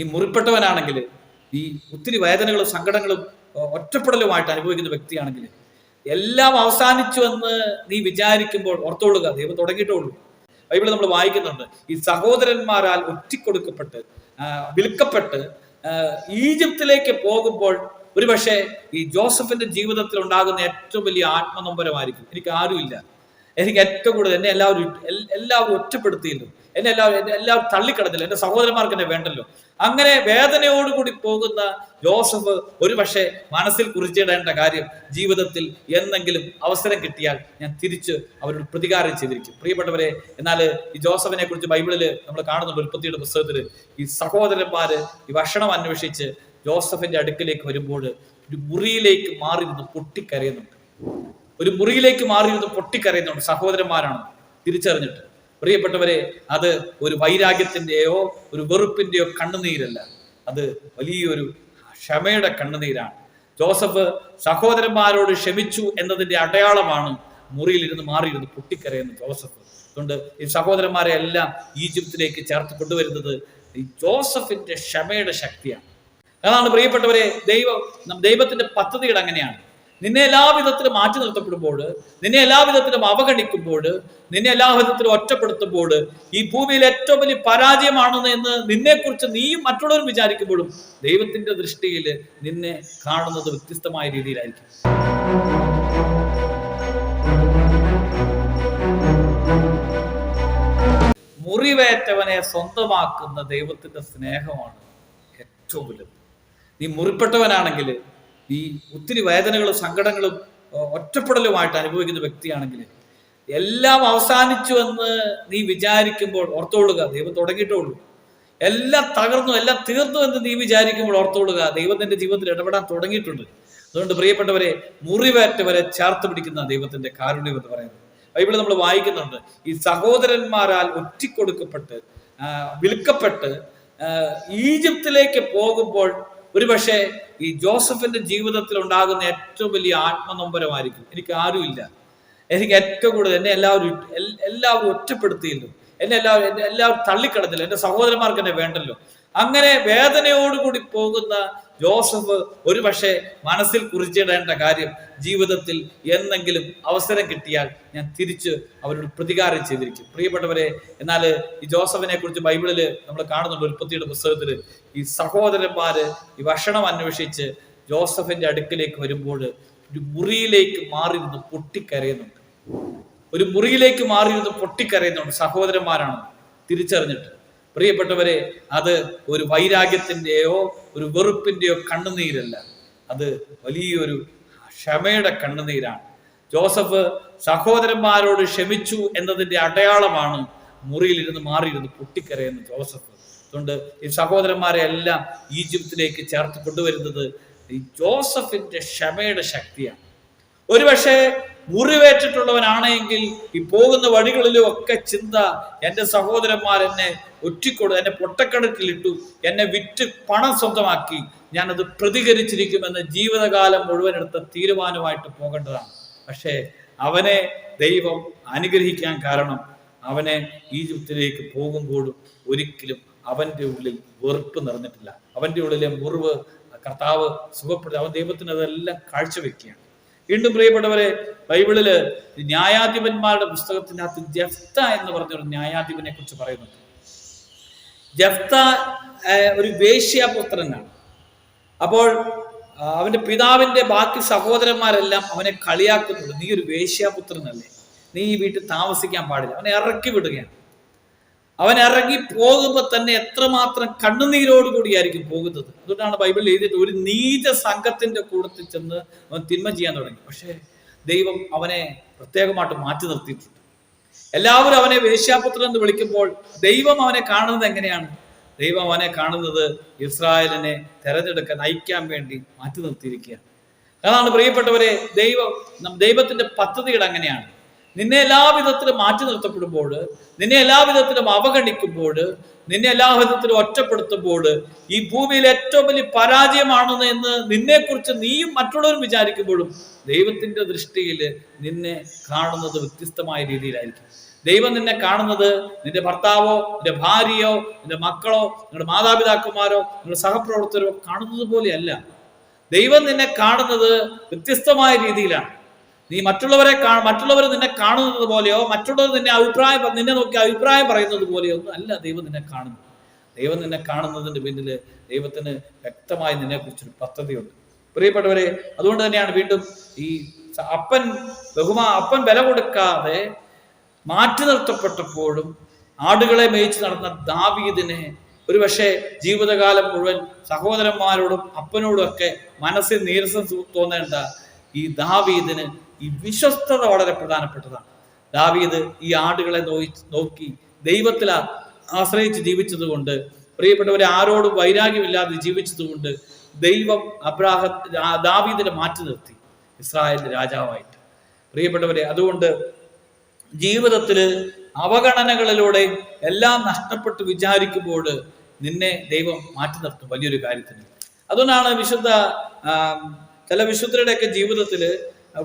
നീ മുറിപ്പെട്ടവനാണെങ്കിൽ നീ ഒത്തിരി വേദനകളും സങ്കടങ്ങളും ഒറ്റപ്പെടലുമായിട്ട് അനുഭവിക്കുന്ന വ്യക്തിയാണെങ്കിൽ എല്ലാം അവസാനിച്ചു എന്ന് നീ വിചാരിക്കുമ്പോൾ ഓർത്തോളുക. ദൈവം തുടങ്ങിയിട്ടുള്ളൂ ബൈബിളിൽ നമ്മൾ വായിക്കുന്നുണ്ട്. ഈ സഹോദരന്മാരാൽ ഒറ്റിക്കൊടുക്കപ്പെട്ട് വിൽക്കപ്പെട്ട് ഈജിപ്തിലേക്ക് പോകുമ്പോൾ ഒരുപക്ഷെ ഈ ജോസഫിന്റെ ജീവിതത്തിൽ ഉണ്ടാകുന്ന ഏറ്റവും വലിയ ആത്മനൊമ്പരമായിരിക്കും. എനിക്ക് ആരുമില്ല. എനിക്ക് ഏറ്റവും കൂടുതൽ എന്നെ എല്ലാവരും എല്ലാവരും ഒറ്റപ്പെടുത്തിയല്ലോ. എന്നെ എല്ലാവരും എല്ലാവരും തള്ളിക്കടത്തില്ല എന്റെ സഹോദരന്മാർക്ക് എന്നെ വേണ്ടല്ലോ. അങ്ങനെ വേദനയോടുകൂടി പോകുന്ന ജോസഫ് ഒരു പക്ഷേ മനസ്സിൽ കുറിച്ചിടേണ്ട കാര്യം ജീവിതത്തിൽ എന്തെങ്കിലും അവസരം കിട്ടിയാൽ ഞാൻ തിരിച്ച് അവരോട് പ്രതികാരം ചെയ്തിരിക്കും. പ്രിയപ്പെട്ടവരെ എന്നാൽ ഈ ജോസഫിനെ കുറിച്ച് ബൈബിളിൽ നമ്മൾ കാണുന്നുണ്ട് ഉൽപ്പത്തിയുടെ പുസ്തകത്തിൽ ഈ സഹോദരന്മാര് ഈ ഭക്ഷണം അന്വേഷിച്ച് ജോസഫിന്റെ അടുക്കിലേക്ക് വരുമ്പോൾ ഒരു മുറിയിലേക്ക് മാറി നിന്ന് പൊട്ടിക്കരയുന്നുണ്ട്. ഒരു മുറിയിലേക്ക് മാറിയിരുന്ന് പൊട്ടിക്കരയുന്നുണ്ട് സഹോദരന്മാരാണ്. തിരിച്ചറിഞ്ഞിട്ട്. പ്രിയപ്പെട്ടവരെ അത് ഒരു വൈരാഗ്യത്തിന്റെയോ ഒരു വെറുപ്പിന്റെയോ കണ്ണുനീരല്ല. അത് വലിയൊരു ക്ഷമയുടെ കണ്ണുനീരാണ്. ജോസഫ് സഹോദരന്മാരോട് ക്ഷമിച്ചു എന്നതിന്റെ അടയാളമാണ് മുറിയിലിരുന്ന് മാറിയിരുന്ന് പൊട്ടിക്കരയുന്ന ജോസഫ്. അതുകൊണ്ട് ഈ സഹോദരന്മാരെ എല്ലാം ഈജിപ്തിലേക്ക് ചേർത്ത് കൊണ്ടുവരുന്നത് ഈ ജോസഫിന്റെ ക്ഷമയുടെ ശക്തിയാണ്. അതാണ് പ്രിയപ്പെട്ടവരെ ദൈവം ദൈവത്തിന്റെ പദ്ധതികൾ അങ്ങനെയാണ്. നിന്നെ എല്ലാ വിധത്തിലും മാറ്റി നിർത്തപ്പെടുമ്പോൾ നിന്നെ എല്ലാ വിധത്തിലും അവഗണിക്കുമ്പോൾ നിന്നെ എല്ലാ വിധത്തിലും ഒറ്റപ്പെടുത്തുമ്പോൾ ഈ ഭൂമിയിൽ ഏറ്റവും വലിയ പരാജയമാണെന്ന് എന്ന് നിന്നെക്കുറിച്ച് നീയും മറ്റുള്ളവരും വിചാരിക്കുമ്പോഴും ദൈവത്തിന്റെ ദൃഷ്ടിയിൽ നിന്നെ കാണുന്നത് വ്യത്യസ്തമായ രീതിയിലായിരിക്കും. മുറിവേറ്റവനെ സ്വന്തമാക്കുന്ന ദൈവത്തിന്റെ സ്നേഹമാണ് ഏറ്റവും വലുത്. നീ മുറിപ്പെട്ടവനാണെങ്കിൽ നീ ഒത്തിരി വേദനകളും സങ്കടങ്ങളും ഒറ്റപ്പെടലുമായിട്ട് അനുഭവിക്കുന്ന വ്യക്തിയാണെങ്കിൽ എല്ലാം അവസാനിച്ചു എന്ന് നീ വിചാരിക്കുമ്പോൾ ഓർത്തോളുക ദൈവം തുടങ്ങിയിട്ടുള്ളൂ എല്ലാം തകർന്നു എല്ലാം തീർന്നു എന്ന് നീ വിചാരിക്കുമ്പോൾ ഓർത്തോളുക ദൈവം നിന്റെ ജീവിതത്തിൽ ഇടപെടാൻ തുടങ്ങിയിട്ടുണ്ട്. അതുകൊണ്ട് പ്രിയപ്പെട്ടവരെ മുറിവേറ്റവരെ ചേർത്ത് പിടിക്കുന്ന ദൈവത്തിന്റെ കാരുണ്യം എന്ന് പറയുന്നത്. ബൈബിളിൽ നമ്മൾ വായിക്കുന്നുണ്ട് ഈ സഹോദരന്മാരാൽ ഒറ്റിക്കൊടുക്കപ്പെട്ട് വിൽക്കപ്പെട്ട് ഈജിപ്തിലേക്ക് പോകുമ്പോൾ ഒരുപക്ഷെ ഈ ജോസഫിന്റെ ജീവിതത്തിൽ ഉണ്ടാകുന്ന ഏറ്റവും വലിയ ആത്മനൊമ്പരമായിരിക്കും. എനിക്ക് ആരുമില്ല. എനിക്ക് ഏറ്റവും കൂടുതൽ എന്നെ എല്ലാവരും എല്ലാവരും ഒറ്റപ്പെടുത്തിയല്ലോ. എന്നെ എല്ലാവരും എന്നെ എല്ലാവരും തള്ളിക്കടത്തില്ല എന്റെ സഹോദരന്മാർക്ക് എന്നെ വേണ്ടല്ലോ. അങ്ങനെ വേദനയോടുകൂടി പോകുന്ന ജോസഫ് ഒരു പക്ഷേ മനസ്സിൽ കുറിച്ചിടേണ്ട കാര്യം ജീവിതത്തിൽ എന്തെങ്കിലും അവസരം കിട്ടിയാൽ ഞാൻ തിരിച്ച് അവരോട് പ്രതികാരം ചെയ്തിരിക്കും. പ്രിയപ്പെട്ടവരെ എന്നാൽ ഈ ജോസഫിനെ കുറിച്ച് ബൈബിളിൽ നമ്മൾ കാണുന്നുണ്ട് ഉൽപ്പത്തിയുടെ പുസ്തകത്തിൽ ഈ സഹോദരന്മാര് ഈ ഭക്ഷണം അന്വേഷിച്ച് ജോസഫിന്റെ അടുക്കിലേക്ക് വരുമ്പോൾ ഒരു മുറിയിലേക്ക് മാറി നിന്ന് പൊട്ടിക്കരയുന്നുണ്ട്. ഒരു മുറിയിലേക്ക് മാറിയിരുന്ന് പൊട്ടിക്കരയുന്നുണ്ട് സഹോദരന്മാരാണ് തിരിച്ചറിഞ്ഞിട്ട്. പ്രിയപ്പെട്ടവരെ അത് ഒരു വൈരാഗ്യത്തിന്റെയോ ഒരു വെറുപ്പിന്റെയോ കണ്ണുനീരല്ല. അത് വലിയൊരു ക്ഷമയുടെ കണ്ണുനീരാണ്. ജോസഫ് സഹോദരന്മാരോട് ക്ഷമിച്ചു എന്നതിന്റെ അടയാളമാണ് മുറിയിലിരുന്ന് മാറിയിരുന്ന് പൊട്ടിക്കരയുന്ന ജോസഫ്. അതുകൊണ്ട് ഈ സഹോദരന്മാരെ എല്ലാം ഈജിപ്തിലേക്ക് ചേർത്ത് കൊണ്ടുവരുന്നത് ഈ ജോസഫിന്റെ ക്ഷമയുടെ ശക്തിയാണ്. ഒരുപക്ഷെ മുറിവേറ്റിട്ടുള്ളവനാണെങ്കിൽ ഈ പോകുന്ന വഴികളിലും ഒക്കെ ചിന്ത എന്റെ സഹോദരന്മാർ എന്നെ ഒറ്റിക്കൊടു എന്നെ പൊട്ടക്കടക്കിലിട്ടു എന്നെ വിറ്റ് പണം സ്വന്തമാക്കി. ഞാനത് പ്രതികരിച്ചിരിക്കുമെന്ന് ജീവിതകാലം മുഴുവൻ എടുത്ത തീരുമാനമായിട്ട് പോകേണ്ടതാണ്. പക്ഷേ അവനെ ദൈവം അനുഗ്രഹിക്കാൻ കാരണം അവനെ ഈജിപ്തിലേക്ക് പോകുമ്പോഴും ഒരിക്കലും അവന്റെ ഉള്ളിൽ വെറുപ്പ് നിറഞ്ഞിട്ടില്ല. അവന്റെ ഉള്ളിലെ മുറിവ് കർത്താവ് സുഖപ്പെടുത്തി അവൻ ദൈവത്തിന് അതെല്ലാം കാഴ്ചവെക്കുകയാണ്. വീണ്ടും പ്രിയപ്പെട്ടവരെ ബൈബിളിൽ ന്യായാധിപന്മാരുടെ പുസ്തകത്തിനകത്ത് ജഫ്ത എന്ന് പറഞ്ഞ ഒരു ന്യായാധിപനെ കുറിച്ച് പറയുന്നുണ്ട്. ജഫ്ത ഒരു വേശ്യാപുത്രനാണ്. അപ്പോൾ അവന്റെ പിതാവിന്റെ ബാക്കി സഹോദരന്മാരെല്ലാം അവനെ കളിയാക്കുന്നുണ്ട്. നീ ഒരു വേശ്യാപുത്രനല്ലേ? നീ ഈ വീട്ടിൽ താമസിക്കാൻ പാടില്ല. അവനെ ഇറക്കി വിടുകയാണ്. അവൻ ഇറങ്ങി പോകുമ്പോൾ തന്നെ എത്രമാത്രം കണ്ണുനീരോടുകൂടിയായിരിക്കും പോകുന്നത്? അതുകൊണ്ടാണ് ബൈബിളിൽ എഴുതിയിട്ട് ഒരു നീച സംഘത്തിന്റെ കൂടത്തിൽ ചെന്ന് അവൻ തിന്മ ചെയ്യാൻ തുടങ്ങി. പക്ഷേ ദൈവം അവനെ പ്രത്യേകമായിട്ട് മാറ്റി നിർത്തിയിട്ടുണ്ട്. എല്ലാവരും അവനെ വേശ്യാപുത്രൻ എന്ന് വിളിക്കുമ്പോൾ ദൈവം അവനെ കാണുന്നത് എങ്ങനെയാണ്? ദൈവം അവനെ കാണുന്നത് ഇസ്രായേലിനെ തെരഞ്ഞെടുക്കാൻ നയിക്കാൻ വേണ്ടി മാറ്റി നിർത്തിയിരിക്കുകയാണ്. അതാണ് പ്രിയപ്പെട്ടവരെ ദൈവം ദൈവത്തിന്റെ പദ്ധതികൾ അങ്ങനെയാണ് നിന്നെ എല്ലാ വിധത്തിലും മാറ്റി നിർത്തപ്പെടുമ്പോൾ നിന്നെ എല്ലാ വിധത്തിലും അവഗണിക്കുമ്പോൾ നിന്നെ എല്ലാ വിധത്തിലും ഒറ്റപ്പെടുത്തുമ്പോൾ ഈ ഭൂമിയിൽ ഏറ്റവും വലിയ പരാജയമാണെന്ന് എന്ന് നിന്നെക്കുറിച്ച് നീയും മറ്റുള്ളവരും വിചാരിക്കുമ്പോഴും ദൈവത്തിന്റെ ദൃഷ്ടിയിൽ നിന്നെ കാണുന്നത് വ്യത്യസ്തമായ രീതിയിലായിരിക്കും. ദൈവം നിന്നെ കാണുന്നത് നിന്റെ ഭർത്താവോ നിന്റെ ഭാര്യയോ നിന്റെ മക്കളോ നിങ്ങളുടെ മാതാപിതാക്കന്മാരോ നിങ്ങളുടെ സഹപ്രവർത്തകരോ കാണുന്നത് പോലെയല്ല. ദൈവം നിന്നെ കാണുന്നത് വ്യത്യസ്തമായ രീതിയിലാണ്. നീ മറ്റുള്ളവരെ മറ്റുള്ളവർ നിന്നെ കാണുന്നത് പോലെയോ മറ്റുള്ളവർ നിന്നെ അഭിപ്രായം നിന്നെ നോക്കി അഭിപ്രായം പറയുന്നത് പോലെയോ ഒന്നും അല്ല ദൈവം നിന്നെ കാണുന്നു ദൈവം നിന്നെ കാണുന്നതിന്റെ പിന്നിൽ ദൈവത്തിന് വ്യക്തമായി നിന്നെ കുറിച്ചൊരു പദ്ധതിയുണ്ട്. പ്രിയപ്പെട്ടവരെ അതുകൊണ്ട് തന്നെയാണ് വീണ്ടും ഈ അപ്പൻ ബഹുമാ അപ്പൻ വില കൊടുക്കാതെ മാറ്റി നിർത്തപ്പെട്ടപ്പോഴും ആടുകളെ മേയിച്ച് നടന്ന ദാവീദിനെ ഒരുപക്ഷെ ജീവിതകാലം മുഴുവൻ സഹോദരന്മാരോടും അപ്പനോടും ഒക്കെ മനസ്സിൽ നീരസം തോന്നേണ്ട ഈ ദാവീദിന് ഈ വിശ്വസ്തത വളരെ പ്രധാനപ്പെട്ടതാണ്. ദാവീദ് ഈ ആടുകളെ നോക്കി ദൈവത്തിൽ ആശ്രയിച്ച് ജീവിച്ചതുകൊണ്ട് പ്രിയപ്പെട്ടവരെ ആരോടും വൈരാഗ്യമില്ലാതെ ജീവിച്ചതുകൊണ്ട് ദൈവം അബ്രാഹ ദാവീദിനെ മാറ്റി നിർത്തി ഇസ്രായേലിന്റെ രാജാവായിട്ട്. പ്രിയപ്പെട്ടവരെ അതുകൊണ്ട് ജീവിതത്തിൽ അവഗണനകളിലൂടെ എല്ലാം നഷ്ടപ്പെട്ട് വിചാരിക്കുമ്പോൾ നിന്നെ ദൈവം മാറ്റി നിർത്തും വലിയൊരു കാര്യത്തിന്. അതുകൊണ്ടാണ് വിശുദ്ധ ചില വിശുദ്ധരുടെയൊക്കെ ജീവിതത്തിൽ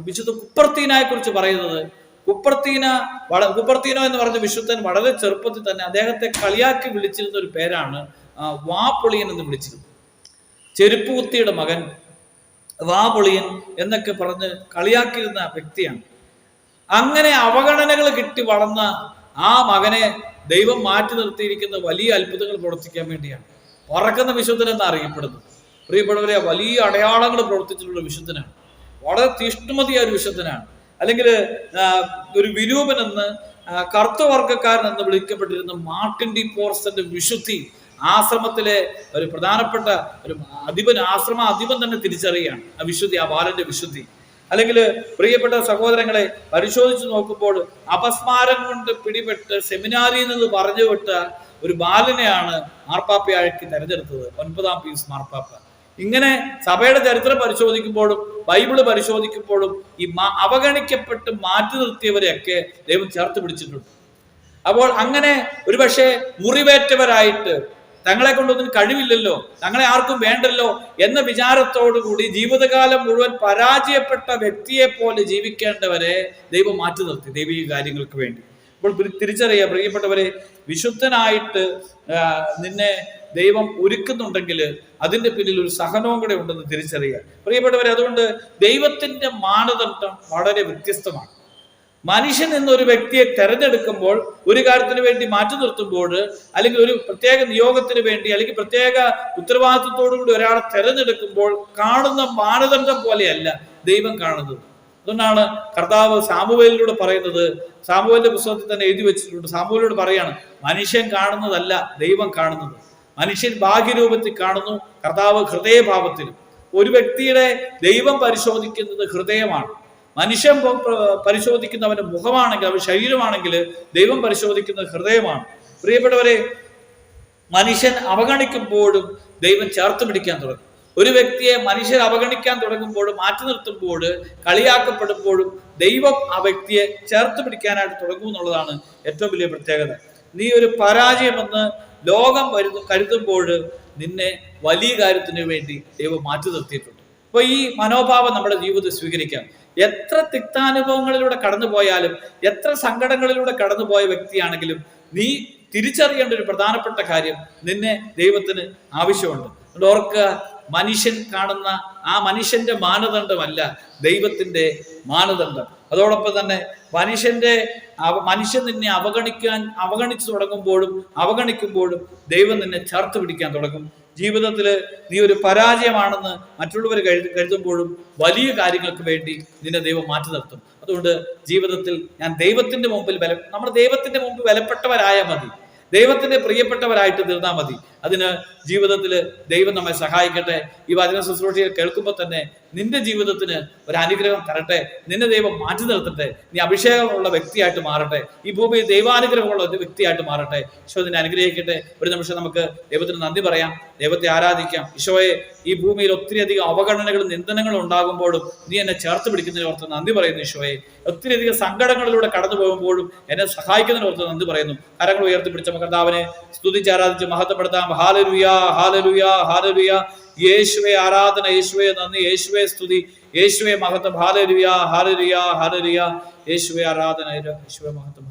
വിശുദ്ധ കുപ്പർത്തീനയെ കുറിച്ച് പറയുന്നത്. കുപ്പർത്തീന വള കുപ്പർത്തീനോ എന്ന് പറഞ്ഞ വിശുദ്ധൻ വളരെ ചെറുപ്പത്തിൽ തന്നെ അദ്ദേഹത്തെ കളിയാക്കി വിളിച്ചിരുന്ന ഒരു പേരാണ് വാപൊളിയൻ എന്ന് വിളിച്ചിരുന്നത്. ചെരുപ്പ് കുത്തിയുടെ മകൻ വാപൊളിയൻ എന്നൊക്കെ പറഞ്ഞ് കളിയാക്കിയിരുന്ന വ്യക്തിയാണ്. അങ്ങനെ അവഗണനകൾ കിട്ടി വളർന്ന ആ മകനെ ദൈവം മാറ്റി നിർത്തിയിരിക്കുന്ന വലിയ അത്ഭുതങ്ങൾ പ്രവർത്തിക്കാൻ വേണ്ടിയാണ്. പറക്കുന്ന വിശുദ്ധൻ എന്ന് അറിയപ്പെടുന്നത് പ്രിയപ്പെട്ടവരെ വലിയ അടയാളങ്ങൾ പ്രവർത്തിച്ചിട്ടുള്ള വിശുദ്ധനാണ്. വളരെ തീഷ്ണമതിയായ ഒരു വിശുദ്ധനാണ് അല്ലെങ്കിൽ ഒരു വിരൂപൻ എന്ന് കറുത്തവർഗക്കാരൻ എന്ന് വിളിക്കപ്പെട്ടിരുന്ന മാർട്ടിൻ ഡി പോർസന്റെ വിശുദ്ധി ആശ്രമത്തിലെ ഒരു പ്രധാനപ്പെട്ട ഒരു അധിപൻ ആശ്രമ അധിപൻ തന്നെ തിരിച്ചറിയുകയാണ്. ആ വിശുദ്ധി ആ ബാലന്റെ വിശുദ്ധി. അല്ലെങ്കിൽ പ്രിയപ്പെട്ട സഹോദരങ്ങളെ പരിശോധിച്ച് നോക്കുമ്പോൾ അപസ്മാരം കൊണ്ട് പിടിപെട്ട് സെമിനാരിയിൽ നിന്ന് പറഞ്ഞു വിട്ട ഒരു ബാലനെയാണ് മാർപ്പാപ്പയാക്കി തെരഞ്ഞെടുത്തത്. ഒൻപതാം പീസ് മാർപ്പാപ്പ. ഇങ്ങനെ സഭയുടെ ചരിത്രം പരിശോധിക്കുമ്പോഴും ബൈബിൾ പരിശോധിക്കുമ്പോഴും ഈ അവഗണിക്കപ്പെട്ട് മാറ്റി നിർത്തിയവരെയൊക്കെ ദൈവം ചേർത്ത് പിടിച്ചിട്ടുണ്ട്. അപ്പോൾ അങ്ങനെ ഒരുപക്ഷെ മുറിവേറ്റവരായിട്ട് തങ്ങളെ കൊണ്ടൊന്നും കഴിവില്ലല്ലോ തങ്ങളെ ആർക്കും വേണ്ടല്ലോ എന്ന വിചാരത്തോടു കൂടി ജീവിതകാലം മുഴുവൻ പരാജയപ്പെട്ട വ്യക്തിയെ പോലെ ജീവിക്കേണ്ടവരെ ദൈവം മാറ്റി നിർത്തി ദൈവീക കാര്യങ്ങൾക്ക് വേണ്ടി. അപ്പോൾ തിരി- തിരിച്ചറിയുക പ്രിയപ്പെട്ടവരെ വിശുദ്ധനായിട്ട് നിന്നെ ദൈവം ഒരുക്കുന്നുണ്ടെങ്കിൽ അതിന്റെ പിന്നിൽ ഒരു സഹനവും കൂടെ ഉണ്ടെന്ന് തിരിച്ചറിയുക പ്രിയപ്പെട്ടവരെ അതുകൊണ്ട് ദൈവത്തിന്റെ മാനദണ്ഡം വളരെ വ്യത്യസ്തമാണ്. മനുഷ്യൻ എന്നൊരു വ്യക്തിയെ തെരഞ്ഞെടുക്കുമ്പോൾ ഒരു കാര്യത്തിന് വേണ്ടി മാറ്റി നിർത്തുമ്പോൾ അല്ലെങ്കിൽ ഒരു പ്രത്യേക നിയോഗത്തിന് വേണ്ടി അല്ലെങ്കിൽ പ്രത്യേക ഉത്തരവാദിത്വത്തോടു കൂടി ഒരാളെ തെരഞ്ഞെടുക്കുമ്പോൾ കാണുന്ന മാനദണ്ഡം പോലെയല്ല ദൈവം കാണുന്നത്. അതുകൊണ്ടാണ് കർത്താവ് സാമുവേലിലൂടെ പറയുന്നത് സാമുവേലിന്റെ പുസ്തകത്തിൽ തന്നെ എഴുതി വെച്ചിട്ടുണ്ട്. സാമുവേലിനോട് പറയാണ് മനുഷ്യൻ കാണുന്നതല്ല ദൈവം കാണുന്നത്. മനുഷ്യൻ ഭാഗ്യരൂപത്തിൽ കാണുന്നു കർത്താവ് ഹൃദയഭാവത്തിൽ. ഒരു വ്യക്തിയുടെ ദൈവം പരിശോധിക്കുന്നത് ഹൃദയമാണ്. മനുഷ്യൻ പരിശോധിക്കുന്നവന്റെ മുഖമാണെങ്കിൽ അവൻ ശരീരമാണെങ്കിൽ ദൈവം പരിശോധിക്കുന്നത് ഹൃദയമാണ്. പ്രിയപ്പെട്ടവരെ മനുഷ്യൻ അവഗണിക്കുമ്പോഴും ദൈവം ചേർത്ത് പിടിക്കാൻ തുടങ്ങും. ഒരു വ്യക്തിയെ മനുഷ്യർ അവഗണിക്കാൻ തുടങ്ങുമ്പോഴും മാറ്റി നിർത്തുമ്പോൾ കളിയാക്കപ്പെടുമ്പോഴും ദൈവം ആ വ്യക്തിയെ ചേർത്ത് പിടിക്കാനായിട്ട് തുടങ്ങും എന്നുള്ളതാണ് ഏറ്റവും വലിയ പ്രത്യേകത. നീ ഒരു പരാജയമെന്ന് ലോകം വരുന്നു കരുതുമ്പോൾ നിന്നെ വലിയ കാര്യത്തിന് വേണ്ടി ദൈവം മാറ്റി നിർത്തിയിട്ടുണ്ട്. അപ്പൊ ഈ മനോഭാവം നമ്മുടെ ജീവിതത്തിൽ സ്വീകരിക്കാം. എത്ര തിക്താനുഭവങ്ങളിലൂടെ കടന്നു പോയാലും എത്ര സങ്കടങ്ങളിലൂടെ കടന്നുപോയ വ്യക്തിയാണെങ്കിലും നീ തിരിച്ചറിയേണ്ട ഒരു പ്രധാനപ്പെട്ട കാര്യം നിന്നെ ദൈവത്തിന് ആവശ്യമുണ്ട്. ഓർക്കുക മനുഷ്യൻ കാണുന്ന ആ മനുഷ്യന്റെ മാനദണ്ഡമല്ല ദൈവത്തിന്റെ മാനദണ്ഡം. അതോടൊപ്പം തന്നെ മനുഷ്യന്റെ മനുഷ്യൻ നിന്നെ അവഗണിക്കാൻ അവഗണിച്ചു തുടങ്ങുമ്പോഴും അവഗണിക്കുമ്പോഴും ദൈവം നിന്നെ ചേർത്ത് പിടിക്കാൻ തുടങ്ങും. ജീവിതത്തിൽ നീ ഒരു പരാജയമാണെന്ന് മറ്റുള്ളവർ കരുതി കരുതുമ്പോഴും വലിയ കാര്യങ്ങൾക്ക് വേണ്ടി നിന്നെ ദൈവം മാറ്റി നിർത്തും. അതുകൊണ്ട് ജീവിതത്തിൽ ഞാൻ ദൈവത്തിന്റെ മുമ്പിൽ ബല നമ്മൾ ദൈവത്തിന്റെ മുമ്പിൽ ബലപ്പെട്ടവരായാൽ മതി. ദൈവത്തിന്റെ പ്രിയപ്പെട്ടവരായിട്ട് തീർന്നാൽ മതി. അതിന് ജീവിതത്തിൽ ദൈവം നമ്മെ സഹായിക്കട്ടെ. ഈ വചന ശുശ്രൂഷയെ കേൾക്കുമ്പോൾ തന്നെ നിന്റെ ജീവിതത്തിന് ഒരു അനുഗ്രഹം തരട്ടെ. നിന്നെ ദൈവം മാറ്റി നിർത്തട്ടെ. നീ അഭിഷേകമുള്ള വ്യക്തിയായിട്ട് മാറട്ടെ. ഈ ഭൂമിയിൽ ദൈവാനുഗ്രഹമുള്ള ഒരു വ്യക്തിയായിട്ട് മാറട്ടെ. ഈശോ നിന്നെ അനുഗ്രഹിക്കട്ടെ. ഒരു നിമിഷം നമുക്ക് ദൈവത്തിന് നന്ദി പറയാം. ദൈവത്തെ ആരാധിക്കാം. ഈശോയെ ഈ ഭൂമിയിൽ ഒത്തിരി അധികം അവഗണനകളും നിന്ദനങ്ങളും ഉണ്ടാകുമ്പോഴും നീ എന്നെ ചേർത്ത് പിടിക്കുന്നതിന് ഓർത്ത് നന്ദി പറയുന്നു ഈശോയെ. ഒത്തിരി അധികം സങ്കടങ്ങളിലൂടെ കടന്നു പോകുമ്പോഴും എന്നെ സഹായിക്കുന്നതിന് ഓർത്ത് നന്ദി പറയുന്നു. കരങ്ങൾ ഉയർത്തിപ്പിടിച്ച മകർത്താവിനെ കർത്താവിനെ സ്തുതിച്ച് ആരാധിച്ച് മഹത്വപ്പെടുത്താം. ഹാലലുയ ഹാലലുയ ഹാലലുയ യേശുവെ ആരാധന യേശുവെ നന്ദി യേശുവെ സ്തുതി യേശുവെ മഹത്വം ഹാലലുയ ഹാലലുയ ഹാലലുയ യേശുവെ ആരാധന യേശുവെ മഹത്വം